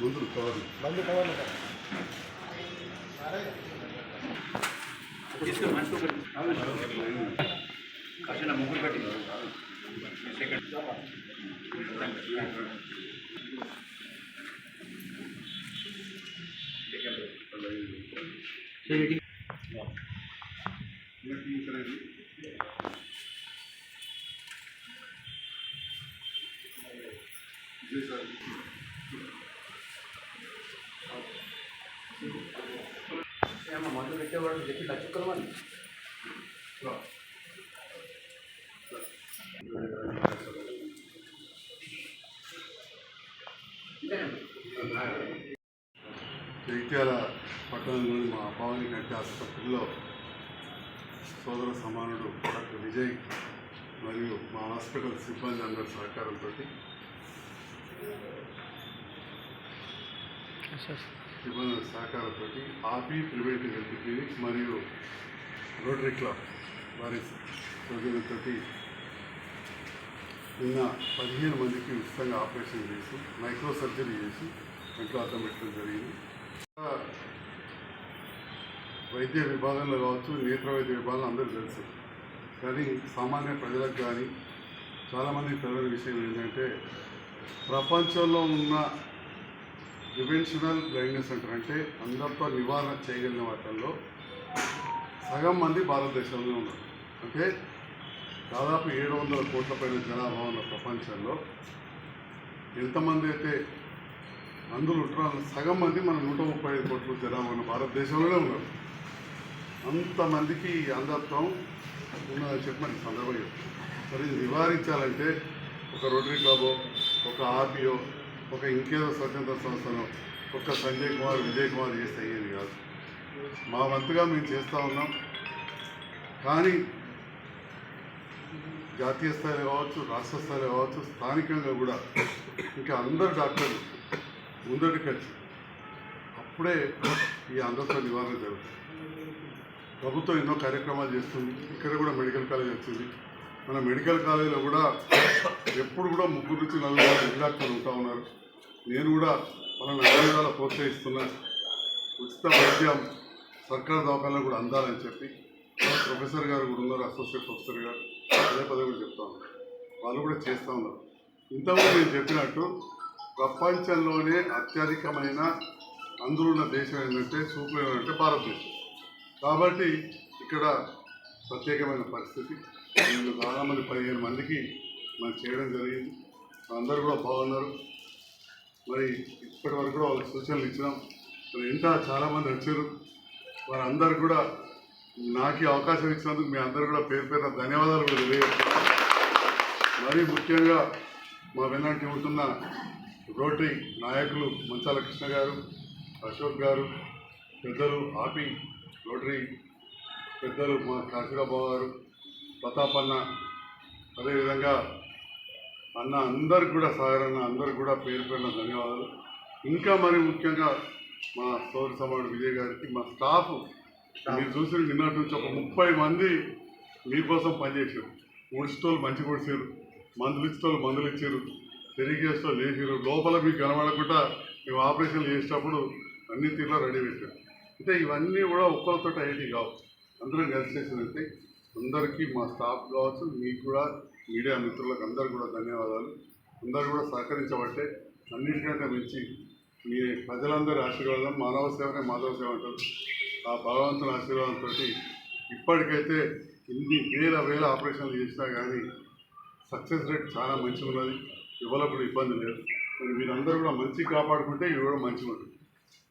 ముందు కవర్ బండి కవర్లు తీసుకుని మనిషి ఒకటి కాసిన ముగ్గురు పెట్టి సెకండ్ మందు పెట్టేవాడు చెప్పి నచ్చుకోవాలి జగిత్యాల పట్టణంలోని మా అపావని కంటి ఆసుపత్రిలో సోదర సమానుడు డాక్టర్ విజయ్ మరియు మా హాస్పిటల్ సిబ్బంది అందరి సహకారంతో నిబంధన సహకారంతో ఆపి ప్రివెంటివ్ హెల్త్ క్లినిక్ మరియు రోటరీ క్లబ్ వారి సౌజన్యంతో నిన్న పదిహేను మందికి ఉచితంగా ఆపరేషన్ చేసి మైక్రో సర్జరీ చేసి ఇంట్లో అర్థం పెట్టడం జరిగింది. వైద్య విభాగంలో కావచ్చు నేత్ర వైద్య విభాగంలో అందరూ తెలుసు. కానీ సామాన్య ప్రజలకు కానీ చాలామంది తెలియని విషయం ఏంటంటే ప్రపంచంలో ఉన్న ప్రివెన్షనల్ బ్లైండ్నెస్ సెంటర్ అంటే అందరితో నివారణ చేయగలిగిన వాటిల్లో సగం మంది భారతదేశంలో ఉన్నారు. ఓకే దాదాపు ఏడు వందల కోట్ల పైన జనాభా ఉన్న ప్రపంచంలో ఎంతమంది అయితే అందులో ఉంటారో సగం మంది మన నూట ముప్పై ఐదు కోట్ల జనాభా ఉన్న భారతదేశంలోనే ఉన్నారు. అంతమందికి ఈ అంధత్వం ఉన్నదని చెప్పి మనకి సందర్భం చెప్తాను మరి ఇది నివారించాలంటే ఒక రోటరీ క్లబో ఒక ఆర్బిఓ ఒక ఇంకేదో స్వతంత్ర సంస్థలో ఒక సంజయ్ కుమార్ విజయ్ కుమార్ చేస్తే అయ్యేది కాదు. మా వంతుగా మేము చేస్తూ ఉన్నాం. కానీ జాతీయ స్థాయిలో కావచ్చు రాష్ట్ర స్థాయిలో కావచ్చు స్థానికంగా కూడా ఇంకా అందరు డాక్టర్లు ముందటికి వచ్చి అప్పుడే ఈ అంధత్వ నివారణ జరుగుతుంది. ప్రభుత్వం ఎన్నో కార్యక్రమాలు చేస్తుంది. ఇక్కడ కూడా మెడికల్ కాలేజ్ వచ్చింది. మన మెడికల్ కాలేజీలో కూడా ఎప్పుడు కూడా ముగ్గురు నుంచి నలుగురు విద్యార్థులు ఉంటా ఉన్నారు. నేను కూడా వాళ్ళని అన్ని విధాలా ప్రోత్సహిస్తున్నా. ఉచిత వైద్యం సర్కార్ దవాఖానలో కూడా అందాలని చెప్పి ప్రొఫెసర్ గారు కూడా ఉన్నారు అసోసియేట్ ప్రొఫెసర్ గారు. అదే పదే కూడా చెప్తా ఉన్నారు. వాళ్ళు కూడా చేస్తూ ఉన్నారు. ఇంతకుముందు నేను చెప్పినట్టు ప్రపంచంలోనే అత్యధికమైన అందులున్న దేశం ఏంటంటే సూపర్ ఏంటంటే భారతదేశం. కాబట్టి ఇక్కడ ప్రత్యేకమైన పరిస్థితి. వీళ్ళు మరి పదిహేను మందికి మనం చేయడం జరిగింది. అందరూ కూడా బాగున్నారు. మరి ఇప్పటి వరకు కూడా వాళ్ళకి సూచనలు ఇచ్చినాం. మరి ఇంకా చాలామంది వచ్చారు. వారందరూ కూడా నాకు అవకాశం ఇచ్చినందుకు మీ అందరూ కూడా పేరు పేరున ధన్యవాదాలు కూడా తెలియజేస్తున్నాను. మరీ ముఖ్యంగా మా వెన్నంటి ఉంటున్న రోటరీ నాయకులు మంచాల కృష్ణ గారు అశోక్ గారు పెద్దలు ఆపి రోటరీ పెద్దలు మా కాశీరాబాబు గారు ప్రతాపన్న. అదేవిధంగా అన్న అందరికి కూడా సాగరన్న అందరికి కూడా పేరు పేరున ధన్యవాదాలు. ఇంకా మరి ముఖ్యంగా మా సౌర సమాడు విజయ్ గారికి మా స్టాఫ్ మీరు చూసిన నిన్నటి నుంచి ఒక ముప్పై మంది మీకోసం పనిచేసారు ముడిచిటోళ్ళు మంచి పొడిచారు మందులు ఇచ్చేటోళ్ళు మందులు ఇచ్చారు తిరిగి లేచారు లోపల మీకు కనబడకుండా మేము ఆపరేషన్లు చేసేటప్పుడు అన్ని తీరులో రెడీ పెట్టారు అంటే ఇవన్నీ కూడా ఒక్కరితో ఐటీ కావు. అందరం కలిసి చేసినట్టే. అందరికీ మా స్టాఫ్ కావచ్చు మీకు కూడా మీడియా మిత్రులకు అందరు కూడా ధన్యవాదాలు. అందరు కూడా సహకరించబట్టే అన్నిటికంటే మించి మీ ప్రజలందరి ఆశీర్వాదం మానవ సేవనే మాధవ సేవ అంటారు. ఆ భగవంతుని ఆశీర్వాదంతో ఇప్పటికైతే ఇన్ని వేల వేల ఆపరేషన్లు చేసినా కానీ సక్సెస్ రేట్ చాలా మంచిగా ఉన్నది ఇవ్వలప్పుడు ఇబ్బంది లేదు. మరి మీరందరూ కూడా మంచి కాపాడుకుంటే ఇవి కూడా మంచిగా ఉంటుంది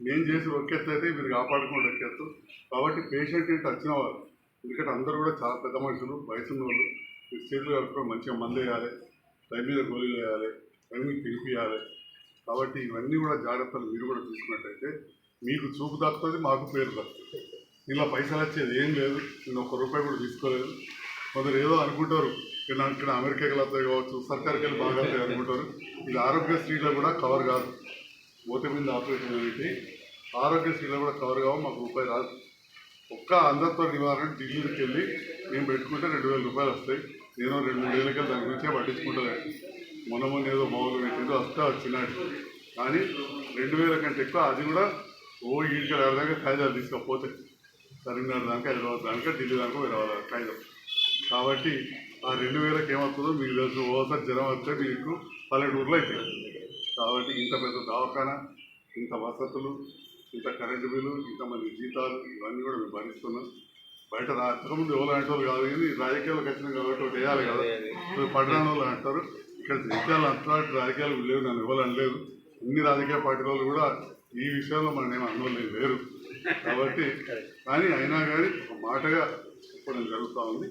నేను చేసి ఒక్కెత్తు అయితే మీరు కాపాడుకుంటే ఒక్కెత్తు. కాబట్టి పేషెంట్ ఏంటి? వచ్చిన వాళ్ళు ఎందుకంటే అందరూ కూడా చాలా పెద్ద మనుషులు వయసు ఉన్న వాళ్ళు మీరు చేతులు కలుపుకొని మంచిగా మందు వేయాలి టైం మీద గోళీలు వేయాలి టైం మీద తినిపియాలి కాబట్టి ఇవన్నీ కూడా జాగ్రత్తలు మీరు కూడా తీసుకున్నట్టయితే మీకు చూపు దక్కుతుంది మాకు పేరు దక్కుతుంది ఇలా పైసలు వచ్చేది ఏం లేదు. నేను ఒక్క రూపాయి కూడా తీసుకోలేదు. కొందరు ఏదో అనుకుంటారు ఇక్కడ అమెరికాకి వెళ్తాయి కావచ్చు సర్కార్కి వెళ్ళి బాగా వెళ్తాయి అనుకుంటారు. ఇది ఆరోగ్యశ్రీలో కూడా కవర్ కాదు. మూత మీద ఆపరేషన్ అనేది ఆరోగ్యశ్రీలో కూడా కవర్ కావు మాకు రూపాయి రాదు. ఒక్క అందరితో నివారణ ఢిల్లీకి వెళ్ళి మేము పెట్టుకుంటే రెండు వేల రూపాయలు వస్తాయి. నేను రెండు మూడు వేలకి దాని గురించే పట్టించుకుంటలేదు. మొన్న మొన్న ఏదో మౌలు పెట్టిందో వస్తా వచ్చినాడు. కానీ రెండు వేల కంటే ఎక్కువ అది కూడా ఓ ఈడికి దాకా కాగితాలు తీసుకపోతే కరీంనగర్ దాకా హైదరాబాద్ దానిక ఢిల్లీ దాకా వెళ్ళవాలి వాళ్ళ కాబట్టి ఆ రెండు వేలకు ఏమవుతుందో మీకు తెలుసు. ఓసారి జనం వస్తే మీకు పల్లెటూరులో అయిపోయింది. కాబట్టి ఇంత పెద్ద దవాఖాన ఇంత వసతులు ఇంత కరెంటు బిల్లు ఇంత మంది జీతాలు ఇవన్నీ కూడా మేము భరిస్తున్నాం. బయట రాకముందు ఎవరు అంటే వాళ్ళు కాదు కానీ రాజకీయాలకు వచ్చినాం కాబట్టి ఒకటి వేయాలి కదా. పట్టణ వాళ్ళు అంటారు ఇక్కడ జగిత్యాలు అంతటి రాజకీయాలు లేవు నన్ను ఎవరు అనలేదు. అన్ని రాజకీయ పార్టీ వాళ్ళు కూడా ఈ విషయంలో మన ఏమి అన్నోళ్ళు లేరు. కాబట్టి కానీ అయినా కానీ ఒక మాటగా చెప్పడం జరుగుతూ ఉంది.